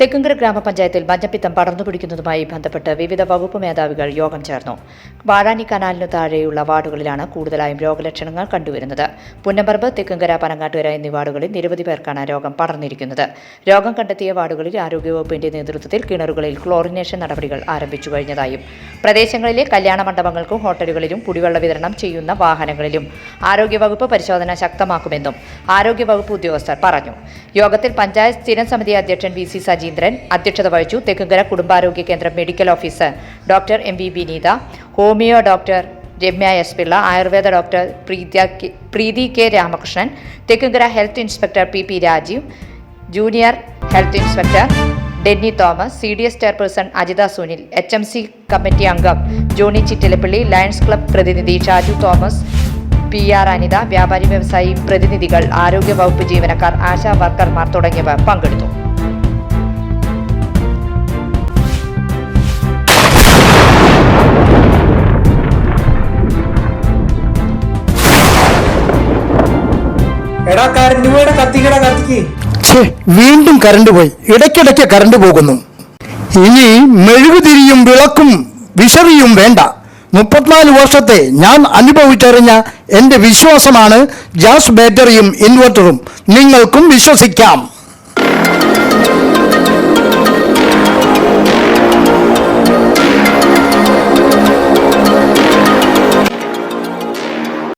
തെക്കുംകര ഗ്രാമപഞ്ചായത്തിൽ മഞ്ഞപ്പിത്തം പടർന്നുപിടിക്കുന്നതുമായി ബന്ധപ്പെട്ട് വിവിധ വകുപ്പ് മേധാവികൾ യോഗം ചേർന്നു. വാഴാനി കനാലിനു താഴെയുള്ള വാർഡുകളിലാണ് കൂടുതലായും രോഗലക്ഷണങ്ങൾ കണ്ടുവരുന്നത്. പുന്നമ്പറമ്പ് തെക്കുംകര പനങ്ങാട്ടുകര എന്നീ വാർഡുകളിൽ നിരവധി പേർക്കാണ് രോഗം പടർന്നിരിക്കുന്നത്. രോഗം കണ്ടെത്തിയ വാർഡുകളിൽ ആരോഗ്യവകുപ്പിന്റെ നേതൃത്വത്തിൽ കിണറുകളിൽ ക്ലോറിനേഷൻ നടപടികൾ ആരംഭിച്ചു കഴിഞ്ഞതായും പ്രദേശങ്ങളിലെ കല്യാണ മണ്ഡപങ്ങൾക്കും ഹോട്ടലുകളിലും കുടിവെള്ള വിതരണം ചെയ്യുന്ന വാഹനങ്ങളിലും ആരോഗ്യവകുപ്പ് പരിശോധന ശക്തമാക്കുമെന്നും ആരോഗ്യവകുപ്പ് ഉദ്യോഗസ്ഥർ പറഞ്ഞു. യോഗത്തിൽ പഞ്ചായത്ത് സ്ഥിരം സമിതി അധ്യക്ഷൻ വി സി സജീന്ദ്രൻ അധ്യക്ഷത വഹിച്ചു തെക്കുംകര കുടുംബാരോഗ്യ കേന്ദ്രം medical officer doctor M V Vineetha homeo doctor Ramya S Pillai Ayurveda doctor Preethya Preethi K Ramakrishnan Thekkumkara health inspector P P Rajeev junior health inspector Denny Thomas C D S chairperson Ajitha Sunil H M C committee അംഗം Johnny Chittilappally lions club പ്രതിനിധി Shaju Thomas P R Anitha വ്യാപാരി വ്യവസായി പ്രതിനിധികൾ ആരോഗ്യ വകുപ്പ് ജീവനക്കാർ ആശാ വർക്കർമാർ തുടങ്ങിയവർ പങ്കെടുത്തു. ഛേ, വീണ്ടും കറണ്ട് പോയി. ഇടയ്ക്കിടയ്ക്ക് കറണ്ട് പോകുന്നു. ഇനി മെഴുകുതിരിയും വിളക്കും വിശറിയും വേണ്ട. മുപ്പത്തിനാല് വർഷത്തെ ഞാൻ അനുഭവിച്ചറിഞ്ഞ എന്റെ വിശ്വാസമാണ് ഗ്യാസ് ബാറ്ററിയും ഇൻവെർട്ടറും നിങ്ങൾക്കും വിശ്വസിക്കാം.